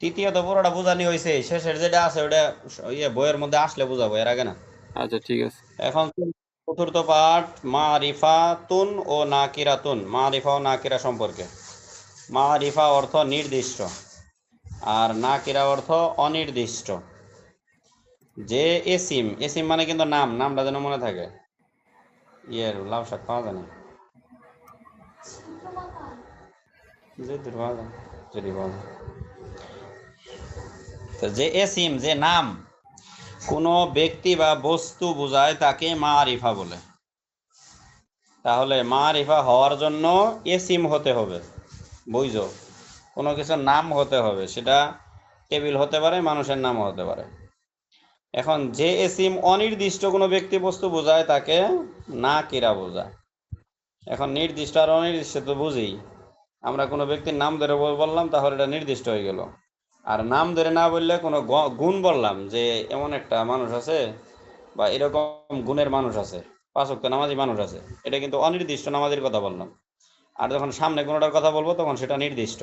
তৃতীয়ত পুরোটা বোঝানি হয়েছে শেষের যেটা আছে ওটা ইয়ে বইয়ের মধ্যে আসলে বুঝাবো এর আগে না? আচ্ছা ঠিক আছে। এখন চতুর্থ পাঠ মারিফাতুন ও নাকিরাতুন। মারিফা ও নাকিরা সম্পর্কে। মারিফা অর্থ নির্দিষ্ট আর নাকিরা অর্থ অনির্দিষ্ট। যে এসিম এসিম মানে কিন্তু নাম নামটা যেন মনে থাকে। ইয়ের লাভ শাক পাওয়া যায় না। যেহেতু পাওয়া যায়, যদি পাওয়া যায়। তো যে এসিম, যে নাম, কোনো ব্যক্তি বা বস্তু বোঝায় তাকে মারিফা বলে। তাহলে মারিফা হওয়ার জন্য এসিম হতে হবে, বুঝছ? কোনো কিছুর নাম হতে হবে, সেটা টেবিল হতে পারে, মানুষের নামও হতে পারে। এখন যে এসিম অনির্দিষ্ট কোনো ব্যক্তি বস্তু বোঝায় তাকে না কিরা বোঝায়। এখন নির্দিষ্ট আর অনির্দিষ্ট তো বুঝি। আমরা কোনো ব্যক্তির নাম ধরে বল- বললাম, তাহলে এটা নির্দিষ্ট হয়ে গেল। আর নাম ধরে না বললে কোনো গুণ বললাম যে এমন একটা মানুষ আছে বা এরকম গুণের মানুষ আছে পাঁচক্ত নামাজি মানুষ আছে, এটা কিন্তু অনির্দিষ্ট নামাজির কথা বললাম। আর যখন সামনে কোনোটার কথা বলব তখন সেটা নির্দিষ্ট।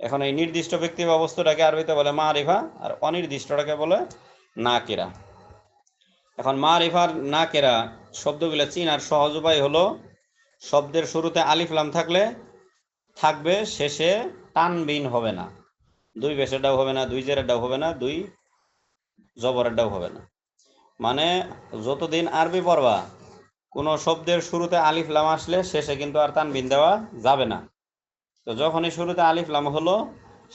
এখন এই নির্দিষ্ট ব্যক্তি বা বস্তুটাকে আরবিতে বলে মা রিফা আর অনির্দিষ্টটাকে বলে না কেরা এখন মা রিফার না কেরা শব্দগুলো চিনার সহজ উপায় হলো শব্দের শুরুতে আলিফলাম থাকলে থাকবে, শেষে টানবিন হবে না। দুই বেশের ডাও হবে না, দুই জেরের ডাও হবে না, দুই জবরের ডাও হবে না। মানে যতদিন আরবি পড়বা, কোনো শব্দের শুরুতে আলিফ লাম আসলে শেষে কিন্তু আর তানবিন দেওয়া যাবে না। তো যখনই শুরুতে আলিফ লাম হলো,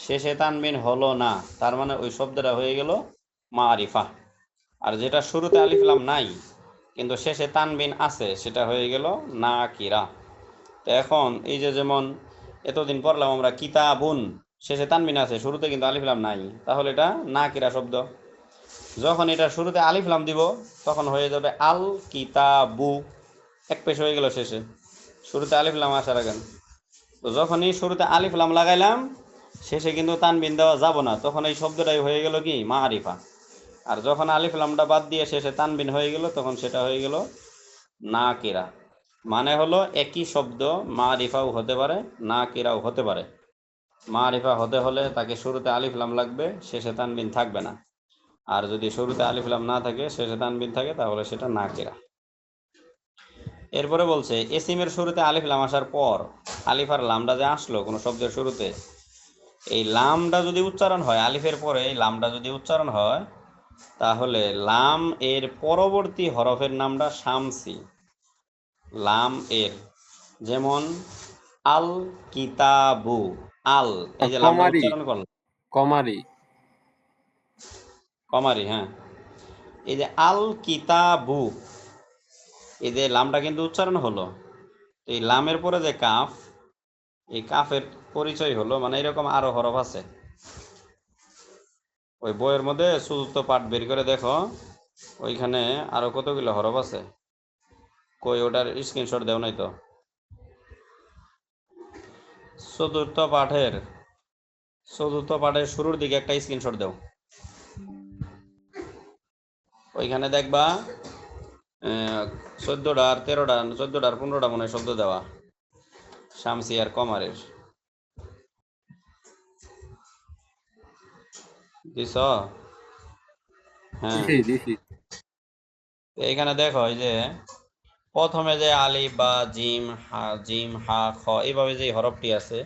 শেষে তানবিন হলো না, তার মানে ওই শব্দটা হয়ে গেল মা আরিফা আর যেটা শুরুতে আলিফ লাম নাই, কিন্তু শেষে তানবিন আছে, সেটা হয়ে গেল না কিরা তো এখন এই যে যেমন এতদিন পড়লাম আমরা কিতাবুন শেষে তানবিন আছে, শুরুতে কিন্তু আলিফ লাম নাই। তাহলে এটা না কিরা শব্দ? যখন এটা শুরুতে আলিফলাম দিব, তখন হয়ে যাবে আল কিতাবু। এক পেশ হয়ে গেল শেষে। শুরুতে আলিফলাম আসার আগে। তো যখনই শুরুতে আলিফলাম লাগাইলাম, শেষে কিন্তু তানবিন দেওয়া যাব না। তখন এই শব্দটাই হয়ে গেল কি? মা আরিফা আর যখন আলিফ লামটা বাদ দিয়ে শেষে তানবিন হয়ে গেল, তখন সেটা হয়ে গেল না কিরা। মানে হলো একই শব্দ মা রিফাও হতে পারে, না কিরাও হতে পারে। মা রিফা হতে হলে তাকে শুরুতে আলিফ লাম লাগবে শেষে তানবিন থাকবে না। আর যদি শুরুতে আলিফ লাম না থাকে শেষে তানবিন থাকে, তাহলে সেটা না কিরা এরপরে বলছে, এসিমের শুরুতে আলিফ লাম আসার পর আলিফ আর লামটা যে আসলো কোনো শব্দের শুরুতে, এই লামটা যদি উচ্চারণ হয়, আলিফের পরে এই লামটা যদি উচ্চারণ হয়, তাহলে লাম এর পরবর্তী হরফের নামটা শামসি। লাম এর, যেমন, আল কিতাবু। আল এই যে কমারি। কমারি। কমারি হ্যাঁ। এই যে আল কিতাবু এই যে লামটা কিন্তু উচ্চারণ হলো। এই লামের পরে যে কাফ এই কাফের পরিচয় হলো মানে এরকম আরও হরফ আছে। ওই বইয়ের মধ্যে চতুর্থ পাঠ বের করে দেখো ওইখানে আরও কতগুলো হরফ আছে। কই ওটার স্ক্রিনশট দেও নাই তো। চতুর্থ পাঠের চতুর্থ পাঠের শুরুর দিকে একটা স্ক্রিনশট দাও। ওইখানে দেখবা চোদ্দটা আর তেরোটা চোদ্দটা আর পনেরোটা মনে হয় শব্দ দেওয়া। শামসি আর কমারের। দিছ? হ্যাঁ। এখানে দেখো এই যে প্রথমে যে আলিফ বা জিম হা জিম হা খ এইভাবে যে হরফটি আছে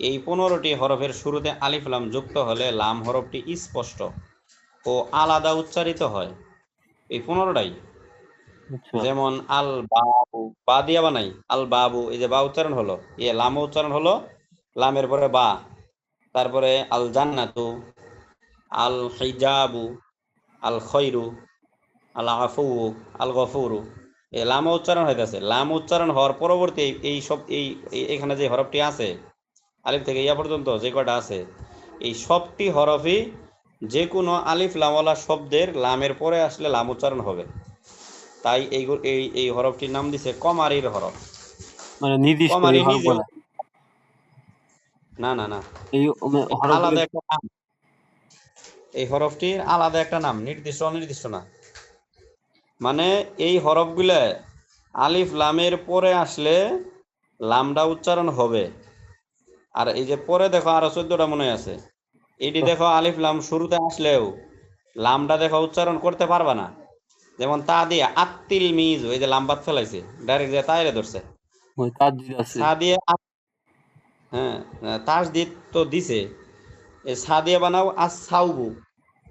এই পনেরোটি হরফের শুরুতে আলিফ লাম যুক্ত হলে লাম হরফটি স্পষ্ট ও আলাদা উচ্চারিত হয়। এই পনেরোটাই। আচ্ছা। যেমন আল বাবু বা দিয়া বানাই আল বাবু এই যে বা উচ্চারণ হলো এ লাম উচ্চারণ হলো লামের পরে বা তারপরে আল জান্নাতু আল হিজাবু আল খৈরু আল আফু আল গফুরু। লাম উচ্চারণ হইতেছে। লাম উচ্চারণ হওয়ার পরবর্তী এই- সব এই এখানে যে হরফটি আছে আলিফ থেকে ইয়া পর্যন্ত যে কয়টা আছে এই সবটি হরফই যে কোনো আলিফ লামওয়ালা শব্দের লামের পরে আসলে লাম উচ্চারণ হবে। তাই এই এই এই হরফটির নাম দিছে কমারির হরফ। মানে নির্দিষ্ট। না না না। এই মানে আলাদা একটা নাম। এই হরফটির আলাদা একটা নাম নির্দিষ্ট অনির্দিষ্ট না। মানে এই হরফগুলো আলিফ লামের পরে আসলে লামটা উচ্চারণ হবে। আর এই যে পরে দেখো আরও চোদ্দটা মনে আছে। এটি দেখো আলিফ লাম শুরুতে আসলেও লামটা দেখো উচ্চারণ করতে পারবা না। যেমন তা দিয়ে আত্তিল মিজ ওই যে লাম্বাত ফেলাইছে ডাইরেক্ট যে তাইরে ধরছে। দিয়ে হ্যাঁ তাস দিত তো দিছে। এই সা দিয়ে বানাও আস সাউবু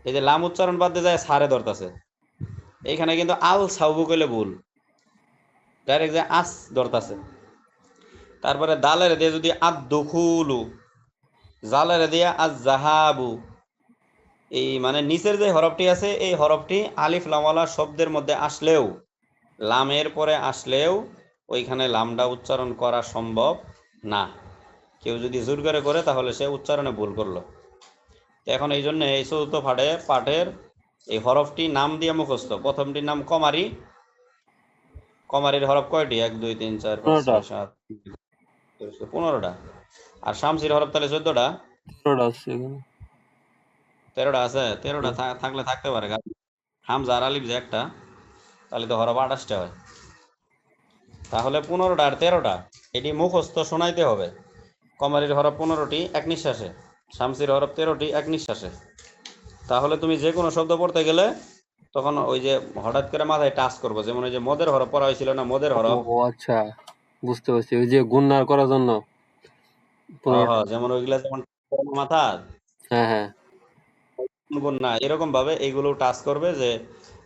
এই যে লাম উচ্চারণ বাদ দিয়ে যায় সারে ধরতাছে। এইখানে কিন্তু আল সাউবু কইলে ভুল। ডাইরেক্ট যে আস ধরতাছে। তারপরে দালের দিয়ে যদি আদ দুখুলু জালের দিয়ে আজ জাহাবু এই মানে নিচের যে হরফটি আছে, এই হরফটি আলিফ লামওয়ালা শব্দের মধ্যে আসলেও, লামের পরে আসলেও ওইখানে লামটা উচ্চারণ করা সম্ভব না। কেউ যদি জোর করে করে, তাহলে সে উচ্চারণে ভুল করল। এখন এই জন্য এই চতুর্থ পাঠে পাঠের এই হরফটি নাম দিয়ে মুখস্থ। প্রথমটির নাম কমারি। কমারির হরফ কয়টি? এক দুই তিন চার পাঁচ। ছয় সাত পনেরোটা। আর শামসির হরফ তাহলে চোদ্দটা? তেরোটা আছে তেরোটা থাকলে থাকতে পারে হামজা আর আলিফ যে একটা তাহলে তো হরফ আঠাশটা হয়। তাহলে পনেরোটা আর তেরোটা এটি মুখস্থ শোনাইতে হবে। কমারির হরফ পনেরোটি এক নিঃশ্বাসে। শামসির হরফ তেরোটি এক নিঃশ্বাসে। তাহলে তুমি যে কোনো শব্দ পড়তে গেলে তখন ওই যে হঠাৎ করে মাথায় টাচ করব। যেমন ওই যে মদের হরফ পড়া হয়েছিল না মদের হরফ? ও আচ্ছা বুঝতে পারছি। ওই যে গুন্নার করার জন্য। পনেরো- হ্যাঁ, যেমন ওইগুলা যেমন মাথা। হ্যাঁ হ্যাঁ। এরকম ভাবে এইগুলো টাচ করবে যে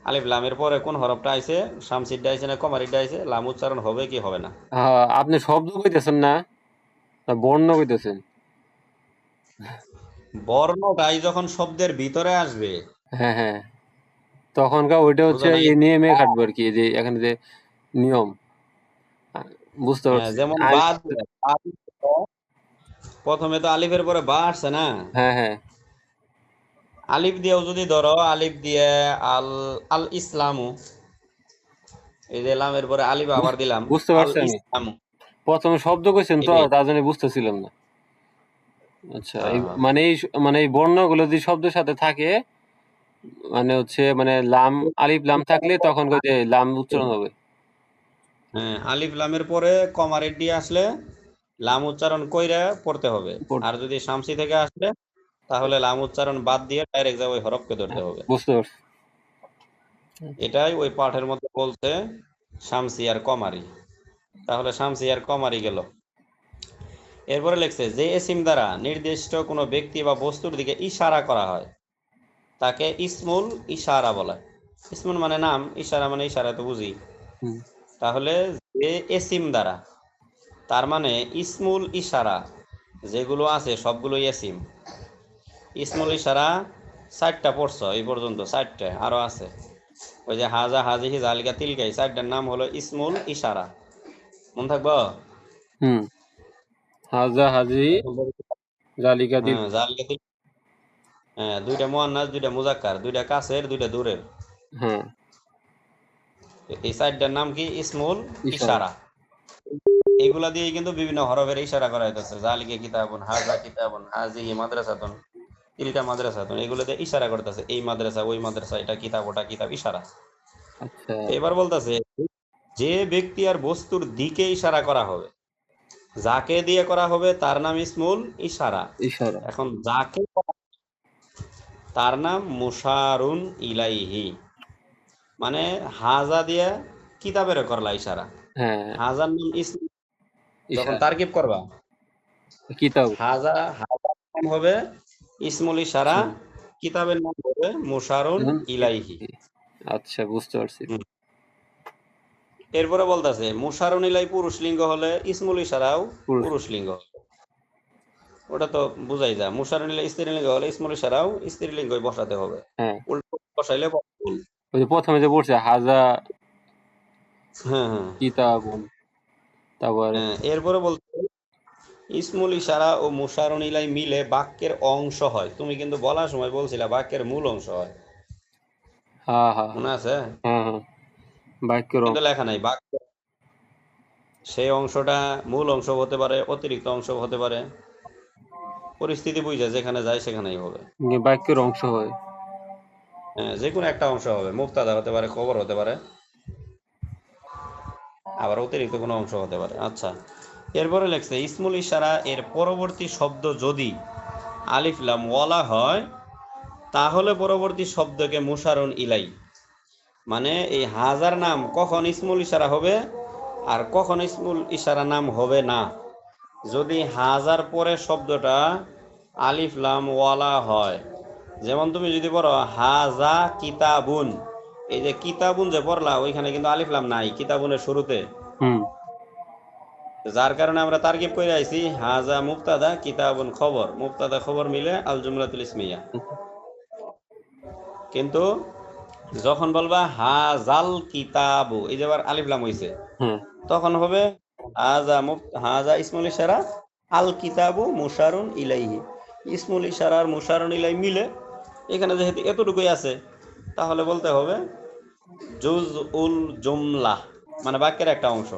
আলিফ লামের পরে কোন হরফটা আইছে শামসিডটা আইছে না কমারিডটা আইছে লাম উচ্চারণ হবে কি হবে না? হ্যাঁ, আপনি শব্দ কইতেছেন না? না বর্ণ কইতেছেন? বর্ণটাই যখন শব্দের ভিতরে আসবে। হ্যাঁ হ্যাঁ। তখনকার ওইটা হচ্ছে এই নিয়মে খাটবে আর কি যে এখানে যে নিয়ম। বুঝতে হ্যাঁ, পারছি। যেমন প্রথমে তো আলিফের পরে বা আসছে না? হ্যাঁ হ্যাঁ। আলিফ দিয়েও যদি ধরো আলিফ দিয়ে আল আল ইসলামু। এই যে লামের পরে আলিফ আবার দিলাম। বুঝতে পারছি প্রথমে শব্দ কইছেন তো। তার জন্য বুঝতেছিলাম না। আচ্ছা। মানে এই মানে এই বর্ণগুলো যদি শব্দের সাথে থাকে মানে হচ্ছে মানে লাম আলিফ লাম থাকলে তখন কইতে লাম উচ্চারণ হবে। হ্যাঁ আলিফ লামের পরে কমারের দিয়ে আসলে লাম উচ্চারণ কইরা পড়তে হবে। আর যদি শামসি থেকে আসলে তাহলে লাম উচ্চারণ বাদ দিয়ে ডাইরেক্ট যা ওই হরফকে ধরতে হবে। বুঝতে পারছি। এটাই ওই পাঠের মধ্যে বলতে শামসি আর কমারি। তাহলে শামসি আর কমারি গেল। এরপরে লিখছে যে এসিম দ্বারা নির্দিষ্ট কোনো ব্যক্তি বা বস্তুর দিকে ইশারা করা হয় তাকে ইসমুল ইশারা বলে। ইসমুল মানে নাম ইশারা মানে ইশারা তো বুঝি। তাহলে যে এসিম দ্বারা তার মানে ইসমুল ইশারা যেগুলো আছে সবগুলোই এসিম। ইসমুল ইশারা ষাটটা পড়ছ এই পর্যন্ত ষাটটা আরও আছে। ওই যে হাজা হাজিহি জালিকা তিলকাই চারটার নাম হলো ইসমুল ইশারা। মন থাকব? হুম। হাজা হাজি জালিকা দিল। হ্যাঁ জালিকা তিল হ্যাঁ দুইটা মোয়ান্নাস দুইটা মুজাক্কার দুইটা কাছের দুইটা দূরের। হ্যাঁ। এই চারটার নাম কি? ইসমুল ইশারা। এইগুলা দিয়ে কিন্তু বিভিন্ন হরফের ইশারা করা হইতেছে। জালিকে কিতাবুন হাজা কিতাবুন হাজি মাদ্রাসাতুন তিলকা মাদ্রাসাতুন এগুলোতে ইশারা করতেছে। এই মাদ্রাসা ওই মাদ্রাসা এটা কিতাব ওটা কিতাব ইশারা। আচ্ছা। এবার বলতেছে যে ব্যক্তি আর বস্তুর দিকে ইশারা করা হবে যাকে দিয়ে করা হবে তার নাম ইসমুল ইশারা। ইশারা। এখন যাকে তার নাম মুশারুন ইলাইহি। মানে হাজা দিয়ে কিতাবের করলা ইশারা। হ্যাঁ। হাজার নাম ইসম যখন তারকিব করবা। কিতাব। হাজা হাজার নাম হবে ইসমুল ইশারা কিতাবের নাম হবে মুশারুন ইলাইহি। আচ্ছা বুঝতে পারছি। এরপরে বলতেছে মুশারুন ইলাই পুরুষ লিঙ্গ হলে ইসমুল ইশারাও পুরুষ। লিঙ্গ ওটা তো বুঝাই মুশারুন ইলাই স্ত্রী লিঙ্গ হলে ইসমুল ইশারাও স্ত্রী লিঙ্গই বসাতে হবে। হ্যাঁ। উল্টো বসাইলে ওই যে প্রথমে যে পড়ছে হাজা হ্যাঁ হ্যাঁ। তারপরে হ্যাঁ, এরপরে বলতে ইসমুল ইশারা ও মুশারুন ইলাই মিলে বাক্যের অংশ হয়। তুমি কিন্তু বলার সময় বলছিলা বাক্যের মূল অংশ হয়। হ্যাঁ হ্যাঁ মনে আছে? হ্যাঁ হ্যাঁ। বাক্যের কিন্তু লেখা নাই। বাক্য সেই অংশটা মূল অংশ হতে পারে অতিরিক্ত অংশ হতে পারে। পরিস্থিতি বুঝে যেখানে যায় সেখানেই হবে। বাক্যের অংশ হয়। হ্যাঁ যে কোনো একটা অংশ হবে। মুক্তাদা হতে পারে খবর হতে পারে। আবার অতিরিক্ত কোনো অংশ হতে পারে। আচ্ছা এরপরে লেখছে ইসমুল ইশারা এর পরবর্তী শব্দ যদি আলিফ লাম ওয়ালা হয় তাহলে পরবর্তী শব্দকে মুশারুন ইলাই। মানে এই হাজার নাম কখন ইসমুল ইশারা হবে আর কখন ইসমুল ইশারা নাম হবে না? যদি হাজার পরে শব্দটা আলিফ লাম ওয়ালা হয় যেমন তুমি যদি পড়ো হাজা কিতাবুন এই যে কিতাবুন যে পড়লা ওইখানে কিন্তু আলিফ লাম নাই কিতাবুনের শুরুতে। হুম। যার কারণে আমরা তারকিব করে আইছি হাজা মুক্তাদা কিতাবুন খবর। মুক্তাদা খবর মিলে আল জুমলাতুল ইসমিয়া। কিন্তু যখন বলবা হাজাল কিতাবু এই যে আবার আলিফ লাম হইছে। তখন হবে হাজা হাজা ইসমুল ইশারা আল কিতাবু মুশারুন ইলাইহি ইসমুল ইশারা আর মুশারুন ইলাই মিলে এখানে যেহেতু এতটুকুই আছে তাহলে বলতে হবে জুজ উল জুমলা মানে বাক্যের একটা অংশ।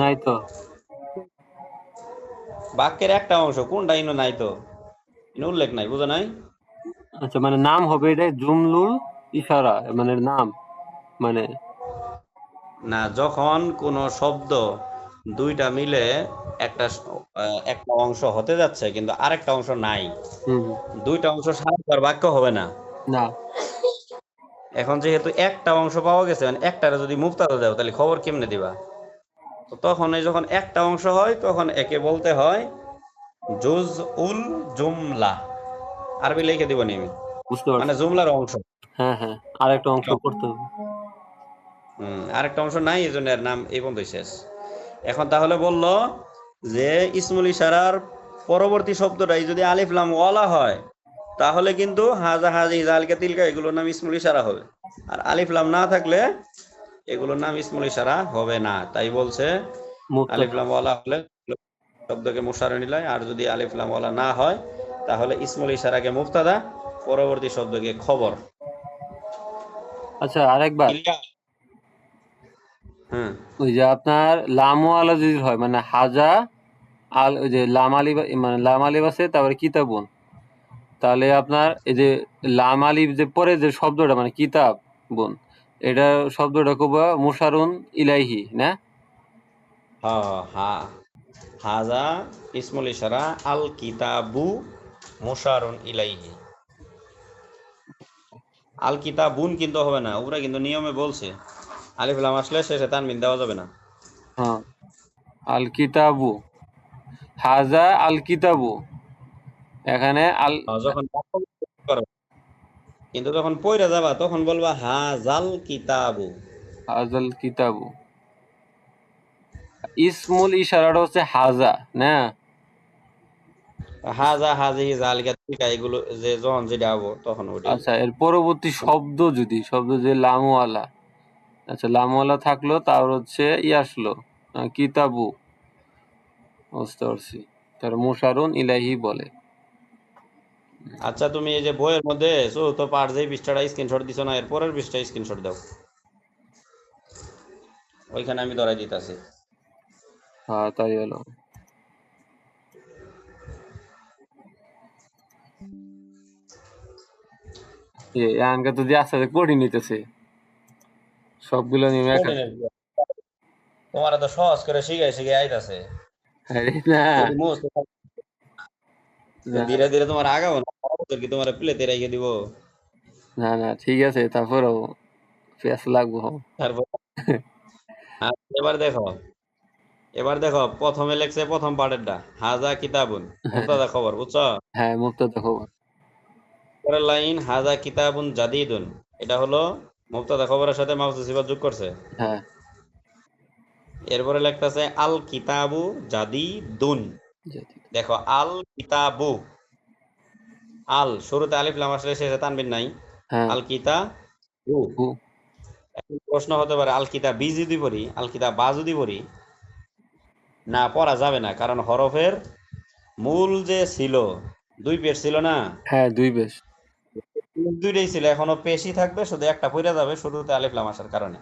নাই তো। বাক্যের একটা অংশ কোনটা ইনো নাই তো? উল্লেখ নাই বুঝো নাই? আচ্ছা মানে নাম হবে এটা জুমলুল ইশারা মানে নাম মানে? না যখন কোনো শব্দ দুইটা মিলে একটা একটা অংশ হতে যাচ্ছে কিন্তু আরেকটা অংশ নাই। দুইটা অংশ সারা বাক্য হবে না। না। এখন যেহেতু একটা অংশ পাওয়া গেছে মানে একটারে যদি মুক্তাদা দাও তাহলে খবর কেমনে দিবা? তো তখন এই যখন একটা অংশ হয় তখন একে বলতে হয় জুজ উল জুমলা। আরবি লিখে দিব নি আমি। বুঝতে পারছি। মানে জুমলার অংশ। হ্যাঁ হ্যাঁ অংশ করতে হবে। হুম আরেকটা অংশ নাই এই জন্য এর নাম এই পর্যন্ত শেষ। এখন তাহলে বলল যে ইসমুল ইশারার পরবর্তী শব্দটাই যদি আলিফ লাম ওয়ালা হয় তাহলে কিন্তু হাজা হাজি জালকা তিলকা এগুলোর নাম ইসমুল ইশারা হবে। আর আলিফ লাম না থাকলে এগুলোর নাম ইসমুল ইশারা হবে না। তাই বলছে আলিফ লাম ওয়ালা হলে শব্দকে মুশারে নিলাই আর যদি আলিফ লাম ওয়ালা না হয় তাহলে ইসমুল ইশারাকে মুফতাদা পরবর্তী শব্দকে খবর। আচ্ছা আরেকবার? হুম ওই যে আপনার লামু আলা যদি হয় মানে হাজা আল ওই যে লাম আলিফ মানে লাম আলিফ আছে তারপরে কিতাবুন তাহলে আপনার এই যে লাম আলিফ যে পরে যে শব্দটা মানে কিতাব বোন এটা শব্দটা খুব মুশারুন ইলাইহি না? হাজা ইসমুল ইশারা আল কিতাবু মুশারুন ইলাইহি। আল কিতাবুন কিন্তু হবে না ওরা কিন্তু নিয়মে বলছে। আলিফ লাম আসলে শেষে তানবিন দেওয়া যাবে না। হ্যাঁ। আল কিতাবু হাজা আল কিতাবু এখানে আল যখন কিন্তু যখন পয়রা যাবা তখন বলবা হাজাল কিতাবু। হাজাল কিতাবু। ইসমুল ইশারাটা হচ্ছে হাজা না? হাজা হাজি জালিকা তিলকা এগুলো যে যখন যেটা হব তখন ওটা আচ্ছা এর পরবর্তী শব্দ যদি শব্দ যে লামওয়ালা। আচ্ছা লামওয়ালা থাকল তার হচ্ছে ই আসলো কিতাবু। বুঝতে পারছি। তার মুশারুন ইলাহি বলে। আচ্ছা তুমি এই যে বইয়ের মধ্যে চতুর্থ পার যে পৃষ্ঠাটা স্ক্রিনশট দিছো না এর পরের পৃষ্ঠা স্ক্রিনশট দাও। ওইখানে আমি ধরাই দিতেছি। হ্যাঁ তাই হলো। এ আনকা তো যে আস্তে আস্তে কঠিন নিতেছে। সবগুলো নিয়ে একা। তোমার তো সহজ করে শিখাই শিখাই আইতাছে। ধীরে ধীরে তোমার আগাবো না কি তোমার প্লেতে রেখে দিব? না না ঠিক আছে তারপরেও পেঁয়াজ লাগবো। তারপর? এবার দেখো এবার দেখো প্রথমে লেখছে প্রথম পার্টেরটা হাজা কিতাবুন মুক্তাদা খবর বুঝছ? হ্যাঁ মুক্ত দেখো পরের লাইন হাজা কিতাবুন জাদিদুন। এটা হলো খবরের সাথে মাহফুজ সিফাত যোগ করছে। হ্যাঁ। এরপরে লেখতেছে আল কিতাবু জাদিদুন। দেখো আল কিতাবু। আল শুরুতে আলিফ লাম আসলে শেষে তানবিন নাই। হ্যাঁ। আল এখন প্রশ্ন হতে পারে আল কিতাব বি যদি পড়ি আল কিতাব বা যদি পড়ি না পড়া যাবে না? কারণ হরফের মূল যে ছিল দুই পেশ ছিল না? হ্যাঁ দুই বেশ দুইটাই ছিল এখনও পেশি থাকবে শুধু একটা পড়ে যাবে শুরুতে আলিফ লাম আসার কারণে।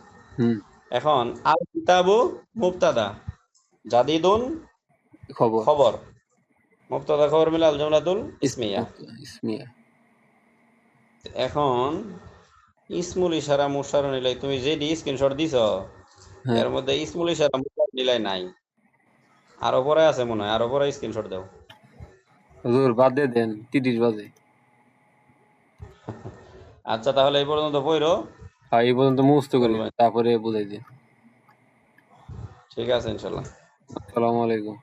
এখন আল কিতাবু মুবতাদা জাদিদুন খবর। খবর। মুবতাদা খবর মিলে আল জমলাতুল ইসমিয়া। ইসমিয়া। এখন ইসমুল ইশারা মুশার নিলাই তুমি যে স্ক্রিনশট দিছ হ্যাঁ। এর মধ্যে ইসমুল ইশারা মুশার নিলাই নাই। আর উপরে আছে মনে হয় আর উপরে স্ক্রিনশট দাও। হুজুর বাদ দেন তিরিশ বাজে। আচ্ছা তাহলে এই পর্যন্ত পড়ো। হ্যাঁ এই পর্যন্ত মুস্ত করি তারপরে বুঝাই দিন ঠিক আছে ইনশাল্লাহ। আসসালামু আলাইকুম।